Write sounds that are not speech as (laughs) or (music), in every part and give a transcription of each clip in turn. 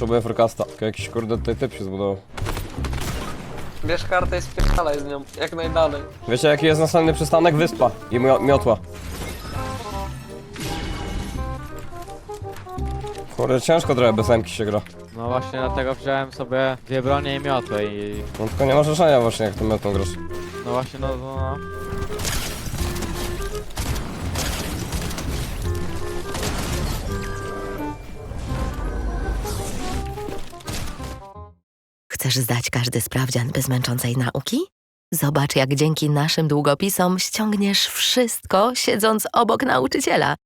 Potrzebuję forecasta. Tylko Jakiś kurde tutaj typ się zbudował. Bierz kartę i spierdalaj z nią, jak najdalej. Wiecie jaki jest następny przystanek? Wyspa i mio miotła. Kurde, ciężko trochę bez emki się gra. No właśnie dlatego wziąłem sobie dwie bronie i miotłę i... No tylko nie masz ruszenia właśnie jak tą miotłą grasz. No właśnie no, no, no. Chcesz zdać każdy sprawdzian bez męczącej nauki? Zobacz, jak dzięki naszym długopisom ściągniesz wszystko, siedząc obok nauczyciela.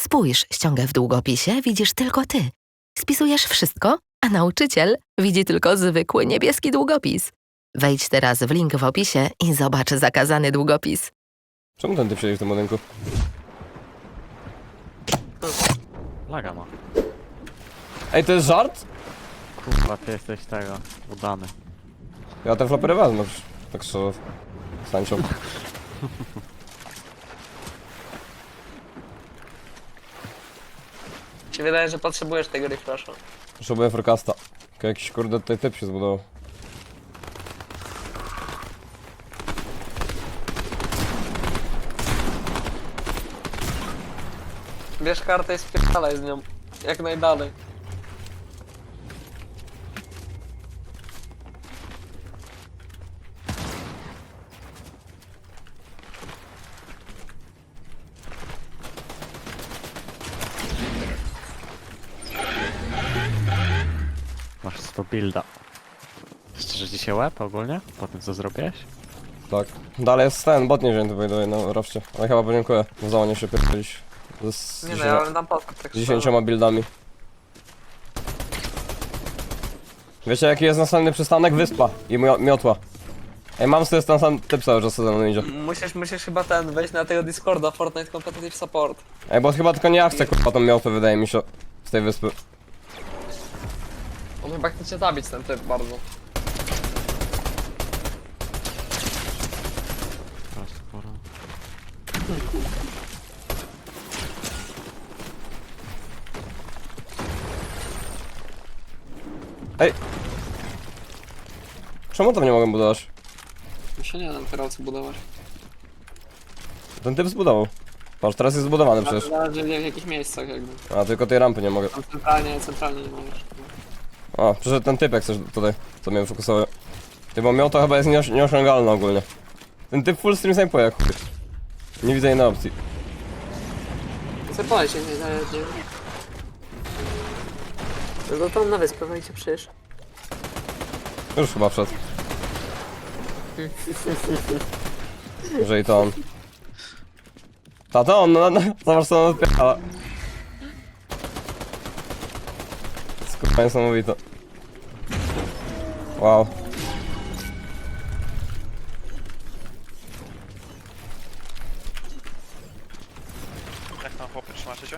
Spójrz, ściągę w długopisie widzisz tylko ty. Spisujesz wszystko, a nauczyciel widzi tylko zwykły niebieski długopis. Wejdź teraz w link w opisie i zobacz zakazany długopis. Czemu siedzi w tym budynku? Laga ma. Ej, to jest żart? Kurwa, ty jesteś tego, udany. Ja te flopery wezmę, tak szczerze. Stańczą. Ci się wydaje, że potrzebujesz tego refresha. Potrzebuję forecasta. Tylko Jakiś kurde tutaj typ się zbudował. Bierz kartę i spierdalaj z nią, jak najdalej. Masz 100 builda. Szczerze ci się łeb ogólnie? Po tym co zrobiłeś? Tak. Dalej jest ten, bot nie wzięty by the way, rafcie. Ale chyba podziękuję za łanie się pierdolić. Z, Nie z, no, ja dam podkop tak z 10 buildami. Wiecie jaki jest następny przystanek? Wyspa i mio miotła. Ej, mam sobie ten sam typ cały czas ze mną idzie. Musisz, musisz chyba ten, wejść na tego Discorda, Fortnite Competitive Support. Ej, bo chyba tylko nie ja chcę kurwa tą miotłę wydaje mi się. Z tej wyspy. On chyba chce cię zabić ten typ bardzo. Teraz pora. Ej! Czemu tam nie mogę budować? Mi się nie dam teraz budować. Ten typ zbudował. Patrz, teraz jest zbudowany przecież. Zależy w jakich miejscach jakby. A, tylko tej rampy nie mogę. Tam centralnie, centralnie nie możesz. O, przyszedł ten typ jak coś tutaj, co mnie fokusował. Ty, bo miotła chyba jest nieos nieosiągalna ogólnie. Ten typ full stream snipuje jak chuj. Nie widzę innej opcji. Zapalaj się, nie, nie. No to tam na wyspę wejdzie przecież. Już chyba wszedł. Jeżeli to on. Ta to on, no, no, zobacz co on odpierdala. Niesamowite. Wow. Jak tam chłopy trzymacie się?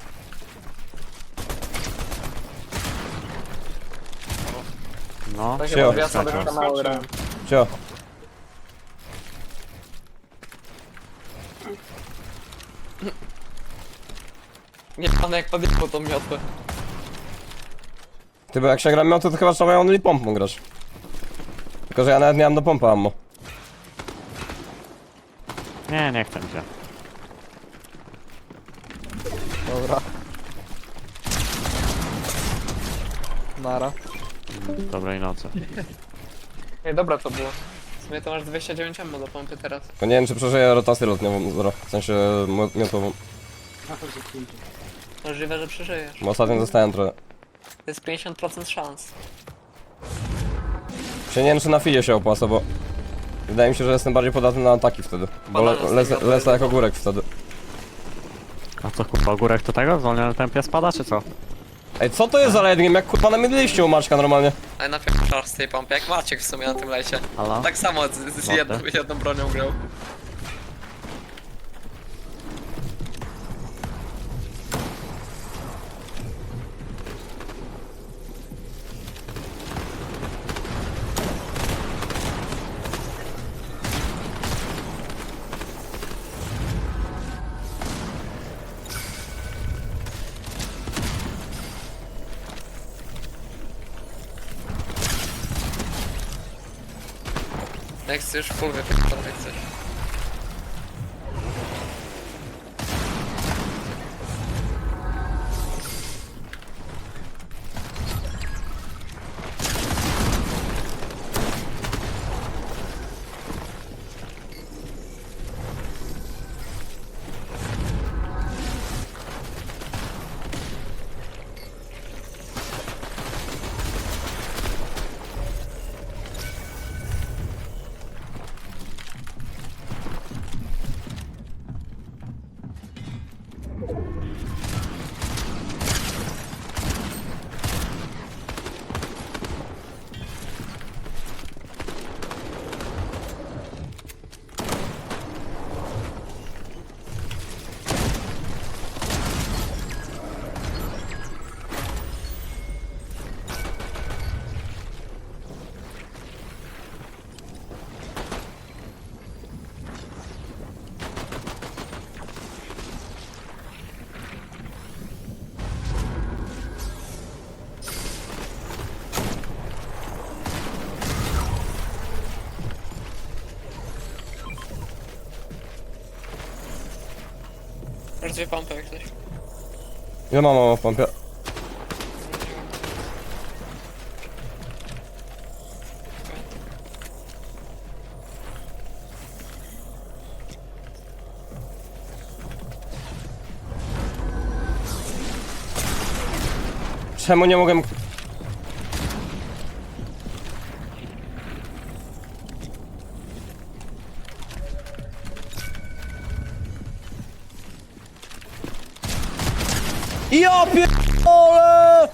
No, Tak Siema. jak ja sobie kanały ram. Cio. Nie pan jak podjechał tą miotłę. Ty, bo jak się gra miotą, to chyba trzeba only pompą grać. Tylko, że ja nawet nie mam do pompy ammo. nie, nie chcę mi się. Dobra. Nara. Dobrej nocy. Ej, dobra to było. W sumie to masz 29 ammo do pompy teraz. Tylko nie wiem, czy przeżyję rotację lotniową, zero. W sensie mo- miotową. Możliwe, że przeżyjesz. Bo ostatnio dostałem trochę. To jest 50% szans. Się nie wiem, czy na filie się opłaca, bo... Wydaje mi się, że jestem bardziej podatny na ataki wtedy. Bo le Banana z lecę, tego lecę to jako górek wtedy. A co kurwa, ogórek to tego? W zwolnionym tempie spada, czy co? Ej, co to jest za game? Jak kurwa na miedliście u Maćka normalnie. Ale na pierwszy z tej pompy, jak Maciek w sumie na tym lejcie. Halo? Tak samo z, z jedną, jedną bronią grał. Jak chcesz, full wypierdol, jak chcesz. Dwie pompy, jak chcesz. Ile mam mama w pompie? Czemu nie mogę... Ja pierdolę!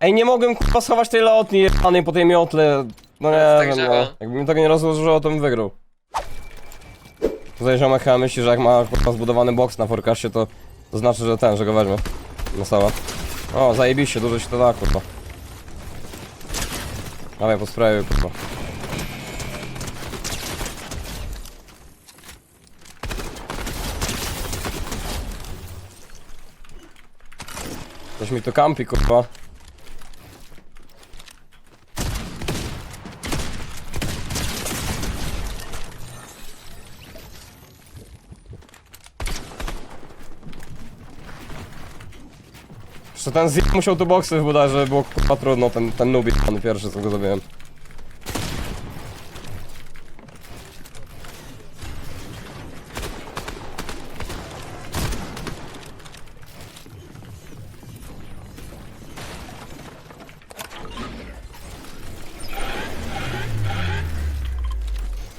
Ej, nie mogłem kurwa schować tej lotni jebanej po tej miotle. No nie Tak wiem, działa. no. Jakby mi tego nie rozłożyło, to bym wygrał. Tutaj ziomek chyba myśli, że jak ma kurwa zbudowany box na forecastie, to, to znaczy, że ten, że go weźmie. No stała. O, zajebiście, dużo się to da, kurwa. Dawaj, po sprayu, kurwa. Mi tu kampi, kurwa. Jeszcze ten zjeb musiał tu boksy wybudować, żeby było kurwa trudno, ten, ten nubik, ten pierwszy co go zabiłem.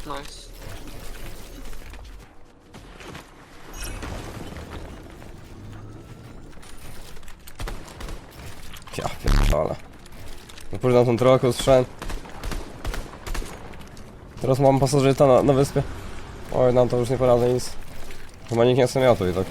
Nice. Ja pierdolę. Pójdę na tą trochę, usłyszałem. Teraz mam pasożyta na, na wyspie. Oj, nam to już nie poradzę nic. Chyba nikt nie chce miał tu i tak.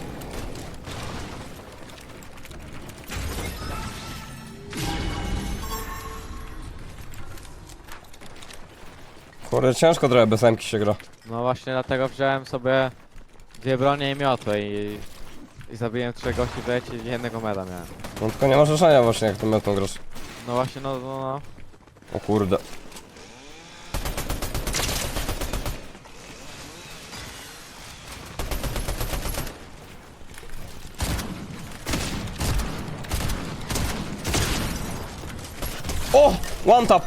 Kurde, ciężko trochę bez emki się gra. No właśnie dlatego wziąłem sobie dwie bronie i miotłę i, i zabiłem trzech gości w lecie i jednego meda miałem. No tylko nie masz ruszenia właśnie jak tą metą grasz. No właśnie, no, no, no. O kurde. O! One tap!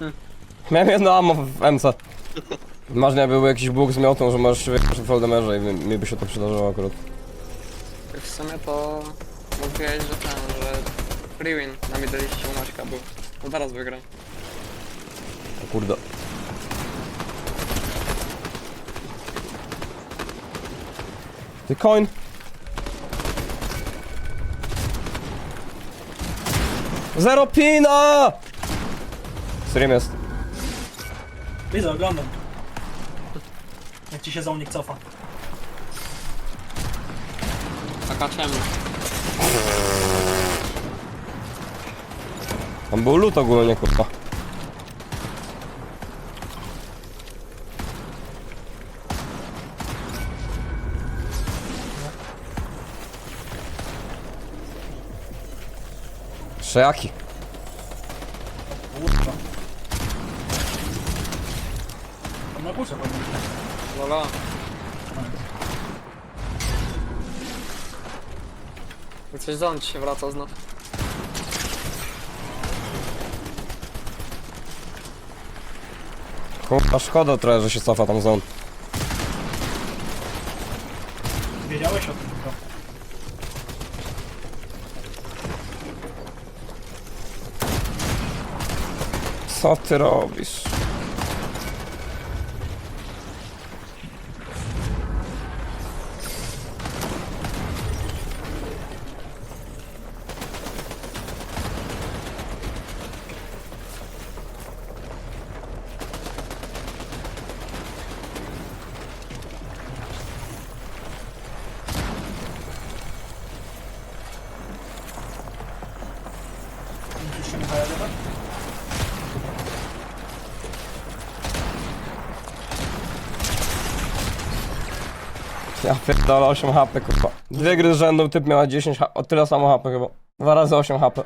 (laughs) Miałem jedno ammo w MC. Masz nie był jakiś bóg z miotą, że masz fall damage i mi, mi by się to przydarzyło akurat. W sumie to mówiłeś, że ten, że free win na mideliście u Maćka był. To zaraz wygram. O kurde. Ty coin! Zero pina! Stream jest. Widzę, oglądam. Jak ci się zołnik cofa. Taka ciemna. Tam był lód ogólnie, kurwa. Szejaki. Kurwa. Tam na górze I coś za on ci się wraca znów. Kurwa, szkoda trochę, że się cofa tam zon. Wiedziałeś o tym tylko. Co ty robisz? Musisz się Michała tak? Ja pierdolę 8 HP kurwa. Dwie gry z rzędu, typ miała 10 HP, o tyle samo HP chyba. Dwa razy 8 HP.